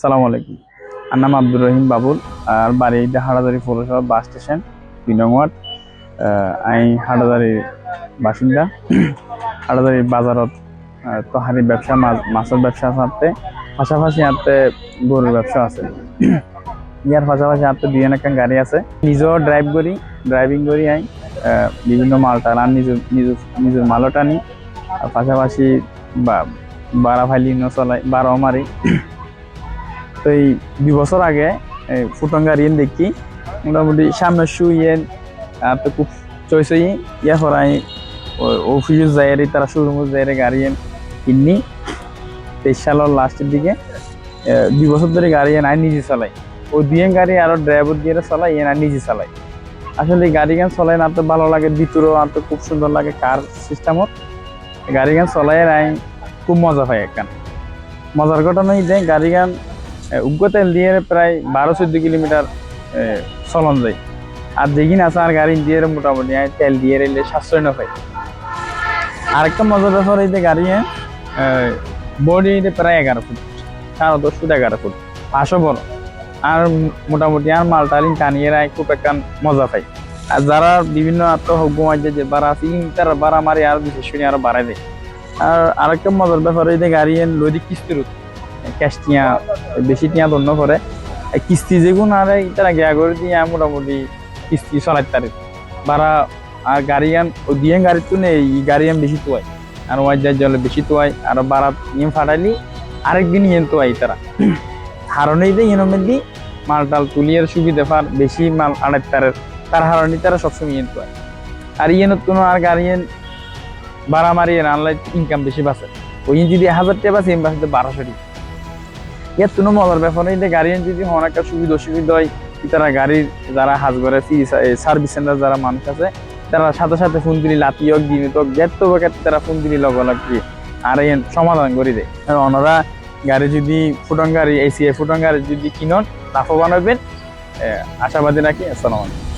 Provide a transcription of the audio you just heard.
সালাম আলাইকুম। আর নাম আব্দুর রহিম বাবুল, আর বাড়ি হাটাদারি পৌরসভা বাস স্টেশন দুই নং ওয়ার্ড আমি হাটাদারির বাসিন্দা। হাটাদারি বাজারত তহারি ব্যবসা, মাছ, মাছের ব্যবসা আছে পাশাপাশি হাতে গরুর ব্যবসা আছে। ইয়ার পাশাপাশি হাতে দুই এনাকান গাড়ি আছে। নিজেও ড্রাইভ করি ড্রাইভিং করি আই বিভিন্ন মাল টান, নিজের নিজের নিজের মালও টানি। পাশাপাশি বা বারা ফাইলি চলাই বারাও মারি। তো এই দুই বছর আগে ফুটন গাড়ি দেখি। মোটামুটি সামনে শু আর তো খুব চয়েস ইয়া করাই অফিসে যাই তারা শোরুম যাই গাড়ি কিনি। তেইশ সালের লাস্টের দিকে দুই বছর ধরে গাড়ি আই নিজে চালাই। ও দিয়ে গাড়ি আরও ড্রাইভার দিয়ে চালাই, এন নিজে চালাই। আসলে গাড়ি গান চলাই না তো ভালো লাগে ভিতরেও আর তো খুব সুন্দর লাগে, কার সিস্টেমত গাড়ি গান চলাই আই খুব মজা পাই একখান। মজার ঘটনা এই যে গাড়ি গান উগ্র তেল দিয়ে প্রায় বারো চোদ্দ কিলোমিটার চলন যায়। আর যেদিন আছে আর গাড়ি দিয়ে মোটামুটি তেল দিয়ে এলে সাশ্রয় না পাই আরেকটা মজার ব্যাপার এই যে গাড়ি বডি প্রায় এগারো ফুট সাড়ে দশ ফুট এগারো ফুট পাঁচশো বড় আর মোটামুটি আর মাল টালিন টানিয়ে রায় খুব একটা মজা পাই আর যারা বিভিন্ন আত্মহকুমার যে বাড়া আছে তারা বাড়া মারি আর বিশেষ করে আরও বাড়াই দেয়। আর আরেকটা মজার ব্যাপার এই যে গাড়ি লদি কিস্তির ক্যাশ টিয়া বেশি টিয়া ধন্য করে। কিস্তি যেগুলো আর তারা গিয়া করে দিয়ে মোটামুটি কিস্তি চলাই তারে বারা, আর গাড়িয়ান ও দিয়ে গাড়ি তুলে এই গাড়িয়ান বেশি তোয়াই আর ওয়াই যাই জলে বেশি তোয়াই আর বারা ইয়ে ফাটাইলি আরেকদিন ইয়েন তোয়াই তারা। হারণেই দিয়ে ইয়েন মধ্যে মাল টাল তুলিয়ার সুবিধা পার, বেশি মাল আড়াই তার তার হারণে তারা সবসময় ইয়েন তোয়াই আর ইয়েন কোনো আর গাড়িয়ান বাড়া মারিয়ে আনলাই ইনকাম বেশি বাঁচে। ওই যদি হাজার টাকা বাঁচে বাঁচতে বারোশো টাকা কোনো মজার ব্যাপার নেই যে যদি অনেক একটা সুবিধা অসুবিধা হয় তারা গাড়ির যারা হাজ করে সার্ভিস সেন্টার যারা মানুষ আছে, তারা সাথে সাথে ফোন দিলি লাতি হোক দিন তো গেট তো গেট তারা ফোন দিলি লগ লাগি আর এই সমাধান করে দেয়। ওনারা গাড়ি যদি ফুটন গাড়ি এসি ফুটন গাড়ি যদি কিনন, লাভবান হবেন আশাবাদী রাখি। আসসালামু আলাইকুম।